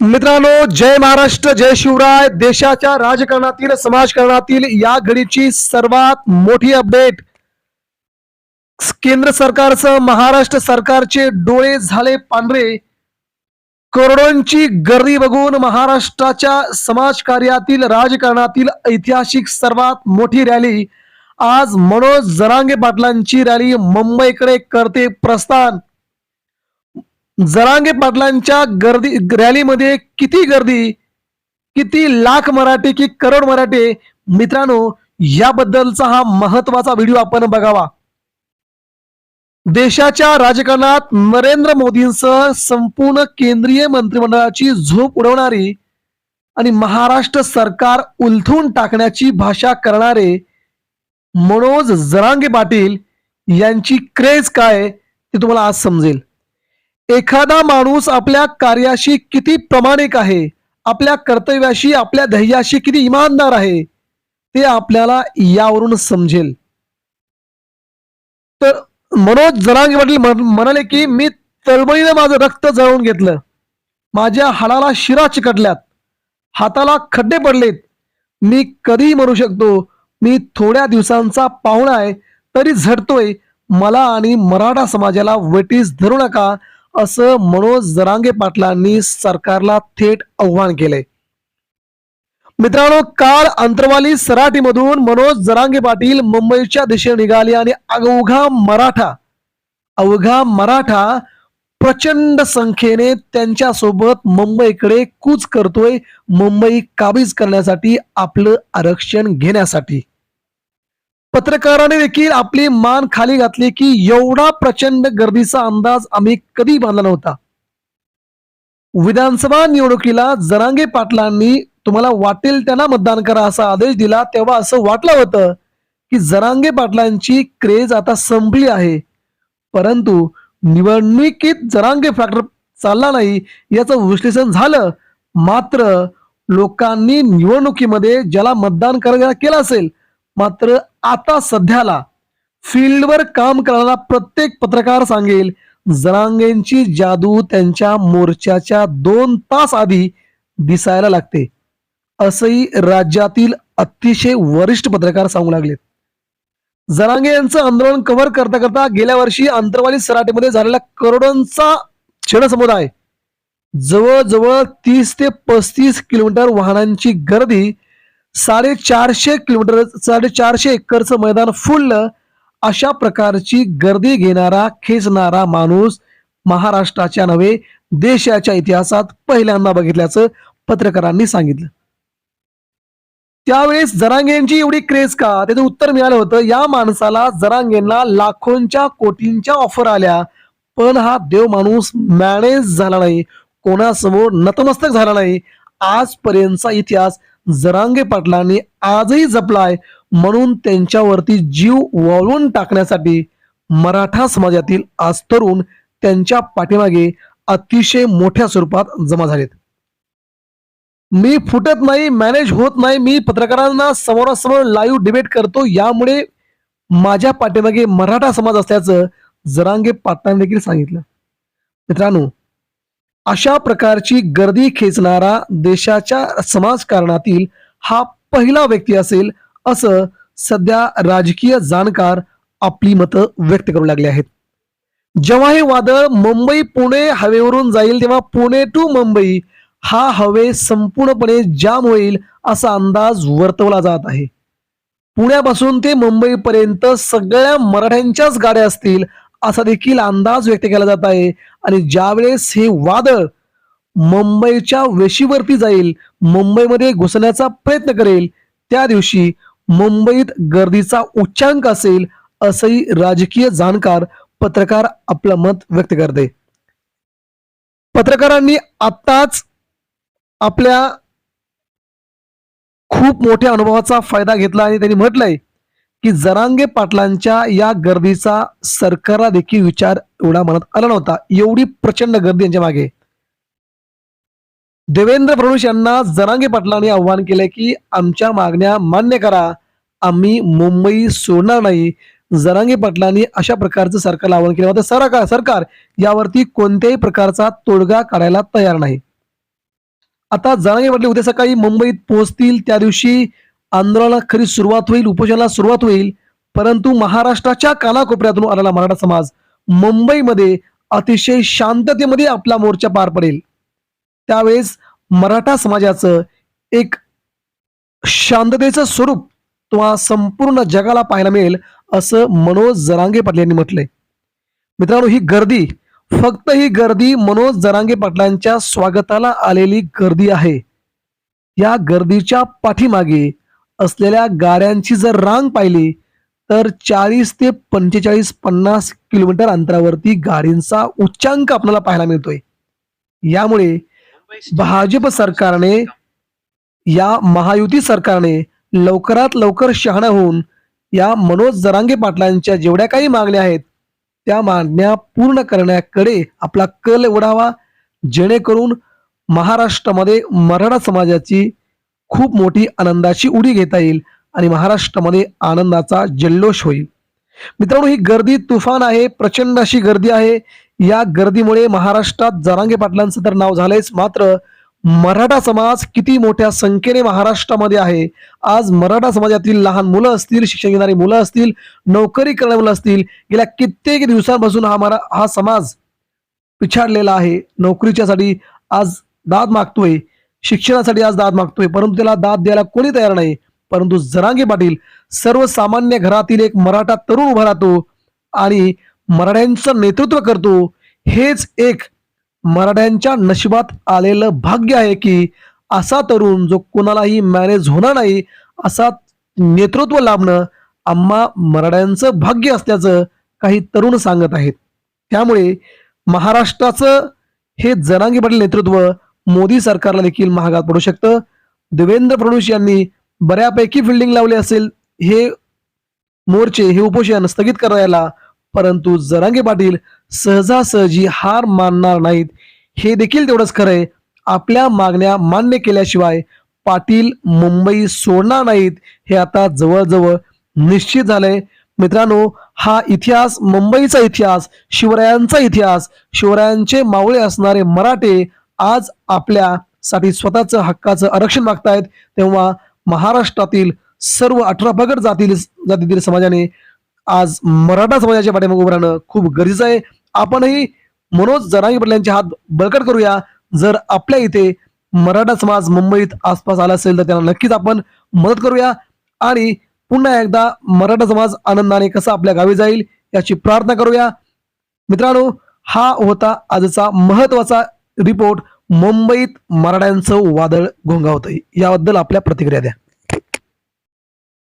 मित्रांनो जय महाराष्ट्र जय शिवराय. देशाच्या राजकारणातील समाजकारणातील या घडीची सर्वात मोठी अपडेट केंद्र सरकारचं महाराष्ट्र सरकारचे डोळे झाले पांढरे. करोडोंची गर्दी बघून महाराष्ट्राच्या समाजकार्यातील राजकारणातील ऐतिहासिक सर्वात मोठी रॅली आज मनोज जरांगे पाटलांची रॅली मुंबईकडे करते प्रस्थान. जरांगे पाटलांच्या गर्दी रॅलीमध्ये किती गर्दी किती लाख मराठी की करोड मराठे? मित्रांनो याबद्दलचा हा महत्त्वाचा व्हिडिओ आपण बघावा. देशाच्या राजकारणात नरेंद्र मोदींसह संपूर्ण केंद्रीय मंत्रिमंडळाची झोप उडवणारी आणि महाराष्ट्र सरकार उलथून टाकण्याची भाषा करणारे मनोज जरांगे पाटील यांची क्रेज काय ते तुम्हाला आज समजेल. एखादा माणूस आपल्या कार्याशी किती प्रामाणिक आहे आपल्या कर्तव्याशी आपल्या ध्येयाशी किती इमानदार आहे ते आपल्याला यावरून समजेल. तर मनोज जरांगे पाटील म्हणाले की मी तळमळीने माझं रक्त जळवून घेतलं. माझ्या हाडाला शिरा चिकटल्यात. हाताला खड्डे पडलेत. मी कधीही म्हणू शकतो. मी थोड्या दिवसांचा पाहुणा आहे. तरी झटतोय मला आणि मराठा समाजाला वेटीस धरू नका. असं मनोज जरांगे पाटलांनी सरकारला थेट आव्हान केलंय. मित्रांनो काल अंतरवाली सराटीमधून मनोज जरांगे पाटील मुंबईच्या दिशेने निघाले आणि अवघा मराठा अवघा मराठा प्रचंड संख्येने त्यांच्यासोबत मुंबईकडे कूच करतोय मुंबई काबीज करण्यासाठी आपलं आरक्षण घेण्यासाठी. पत्रकाराने देखील आपली मान खाली घातली की एवढा प्रचंड गर्दीचा अंदाज आम्ही कधी बांधला नव्हता. विधानसभा निवडणुकीला जरांगे पाटलांनी तुम्हाला वाटेल त्यांना मतदान करा असा आदेश दिला तेव्हा असं वाटलं होतं की जरांगे पाटलांची क्रेज आता संपली आहे. परंतु निवडणुकीत जरांगे फॅक्टर चालला नाही याचं विश्लेषण झालं. मात्र लोकांनी निवडणुकीमध्ये ज्याला मतदान करायला केलं असेल मात्र आता सध्याला फील्डवर काम करणारा प्रत्येक पत्रकार सांगेल जरांगेंची जादू त्यांच्या मोर्चाच्या दोन तास आधी दिसायला लागते. असंही राज्यातील अतिशय वरिष्ठ पत्रकार सांगू लागले जरांगे यांचं आंदोलन कव्हर करता करता गेल्या वर्षी अंतरवाली सराटेमध्ये झालेला करोडोंचा समुदाय जवळजवळ तीस ते पस्तीस किलोमीटर वाहनांची गर्दी साडेचारशे किलोमीटर साडेचारशे एकरचं मैदान फुललं. अशा प्रकारची गर्दी घेणारा खेचणारा माणूस महाराष्ट्राच्या नव्हे देशाच्या इतिहासात पहिल्यांदा बघितल्याचं पत्रकारांनी सांगितलं. त्यावेळेस जरांगेंची एवढी क्रेज का? त्याचं उत्तर मिळालं होतं या माणसाला जरांगेंना लाखोंच्या कोटींच्या ऑफर आल्या. पण हा देव माणूस मॅनेज झाला नाही. कोणासमोर नतमस्तक झाला नाही. आजपर्यंतचा इतिहास जरांगे पाटलांनी आजही जपलाय म्हणून त्यांच्यावरती जीव वळवून टाकण्यासाठी मराठा समाजातील आज तरुण त्यांच्या पाठीमागे अतिशय मोठ्या स्वरूपात जमा झालेत. मी फुटत नाही मॅनेज होत नाही मी पत्रकारांना समोरासमोर लाईव्ह डिबेट करतो यामुळे माझ्या पाठीमागे मराठा समाज असल्याचं जरांगे पाटलांनी देखील सांगितलं. मित्रांनो अशा प्रकारची गर्दी खेचणारा देशाच्या समाजकारणातील हा पहिला व्यक्ती असेल असं सध्या राजकीय जाणकार आपली मतं व्यक्त करू लागले आहेत. जेव्हा हे वादळ मुंबई पुणे हवेवरून जाईल तेव्हा पुणे टू मुंबई हा हवे संपूर्णपणे जाम होईल असा अंदाज वर्तवला जात आहे. पुण्यापासून ते मुंबईपर्यंत सगळ्या मराठ्यांच्याच गाड्या असतील असा देखील अंदाज व्यक्त केला जात आहे. आणि ज्यावेळेस हे वादळ मुंबईच्या वेशीवरती जाईल मुंबईमध्ये घुसण्याचा प्रयत्न करेल त्या दिवशी मुंबईत गर्दीचा उच्चांक असेल असंही राजकीय जाणकार पत्रकार आपलं मत व्यक्त करते. पत्रकारांनी आत्ताच आपल्या खूप मोठ्या अनुभवाचा फायदा घेतला आणि त्यांनी म्हटलंय की जरांगे पाटलांच्या या गर्दीचा सरकारला देखील विचार एवढा मनात आला नव्हता. एवढी प्रचंड गर्दी यांच्या मागे. देवेंद्र फडणवीस यांना जरांगे पाटलांनी आव्हान केले की आमच्या मागण्या मान्य करा. आम्ही मुंबई सोडणार नाही. जरांगे पाटलांनी अशा प्रकारचं सरकारला आव्हान केलं होतं. सरकार सरकार यावरती कोणत्याही प्रकारचा तोडगा काढायला तयार नाही. आता जरांगे पाटील उद्या सकाळी मुंबईत पोहोचतील. त्या दिवशी आंदोलनाला खरी सुरुवात होईल उपोषणाला सुरुवात होईल परंतु महाराष्ट्राच्या कानाकोपऱ्यातून आलेला मराठा समाज मुंबईमध्ये अतिशय शांततेमध्ये आपला मोर्चा पार पडेल. त्यावेळेस मराठा समाजाचं एक शांततेचं स्वरूप तुम्हा संपूर्ण जगाला पाहायला मिळेल असं मनोज जरांगे पाटील यांनी म्हटलंय. मित्रांनो ही गर्दी फक्त ही गर्दी मनोज जरांगे पाटलांच्या स्वागताला आलेली गर्दी आहे. या गर्दीच्या पाठीमागे असलेल्या गाड्यांची जर रांग पाहिली तर चाळीस ते पंचेचाळीस पन्नास किलोमीटर अंतरावरती गाडींचा उच्चांक आपल्याला पाहायला मिळतोय. यामुळे भाजप सरकारने या महायुती सरकारने लवकरात लवकर शहाणा होऊन या मनोज जरांगे पाटलांच्या जेवढ्या काही मागण्या आहेत त्या मागण्या पूर्ण करण्याकडे आपला कल ओढावा जेणेकरून महाराष्ट्रामध्ये मराठा समाजाची खूप मोठी आनंदाची उडी घेता येईल आणि महाराष्ट्रामध्ये आनंदाचा जल्लोष होईल. मित्रांनो ही गर्दी तुफान आहे प्रचंड अशी गर्दी आहे. या गर्दीमुळे महाराष्ट्रात जरांगे पाटलांचं तर नाव झालंयच. मात्र मराठा समाज किती मोठ्या संख्येने महाराष्ट्रामध्ये आहे. आज मराठा समाजातील लहान मुलं असतील शिक्षण घेणारी मुलं असतील नोकरी करणारी मुलं असतील गेल्या कित्येक दिवसांपासून हा मरा हा समाज पिछाडलेला आहे. नोकरीच्यासाठी आज दाद मागतोय. शिक्षणासाठी आज दाद मागतोय. परंतु त्याला दाद द्यायला कोणी तयार नाही. परंतु जरांगे पाटील सर्वसामान्य घरातील एक मराठा तरुण उभा राहतो आणि मराठ्यांचं नेतृत्व करतो. हेच एक मराठ्यांच्या नशिबात आलेलं भाग्य आहे की असा तरुण जो कोणालाही मॅनेज होणार नाही असा नेतृत्व लाभणं आम्हा मराठ्यांचं भाग्य असल्याचं काही तरुण सांगत आहेत. त्यामुळे महाराष्ट्राचं हे जरांगी पाटील नेतृत्व मोदी सरकारला देखील महागात पडू शकतं. देवेंद्र फडणवीस यांनी बऱ्यापैकी फिल्डिंग लावली असेल हे मोर्चे हे उपोषण स्थगित करायला परंतु जरांगे पाटील सहजासहजी हार मानणार नाहीत. हे देखील तेवढंच खरंय आपल्या मागण्या मान्य केल्याशिवाय पाटील मुंबई सोडणार नाहीत हे आता जवळजवळ निश्चित झालंय. मित्रांनो हा इतिहास मुंबईचा इतिहास शिवरायांचा इतिहास शिवरायांचे मावळे असणारे मराठे आज आपल्यासाठी स्वतःचं हक्काचं आरक्षण मागतायत तेव्हा महाराष्ट्रातील सर्व अठरा पगड जातील जातीतील समाजाने आज मराठा समाजाच्या पाठीमागे उभं राहणं खूप गरजेचं आहे. आपणही मनोज जरांगे पाटील यांचे हात बळकट करूया. जर आपल्या इथे मराठा समाज मुंबईत आसपास आला असेल तर त्यांना नक्कीच आपण मदत करूया. आणि पुन्हा एकदा मराठा समाज आनंदाने कसा आपल्या गावी जाईल याची प्रार्थना करूया. मित्रांनो हा होता आजचा महत्त्वाचा रिपोर्ट मुंबईत मराठ्यांचं वादळ घोंगावतंय. याबद्दल आपल्या प्रतिक्रिया द्या.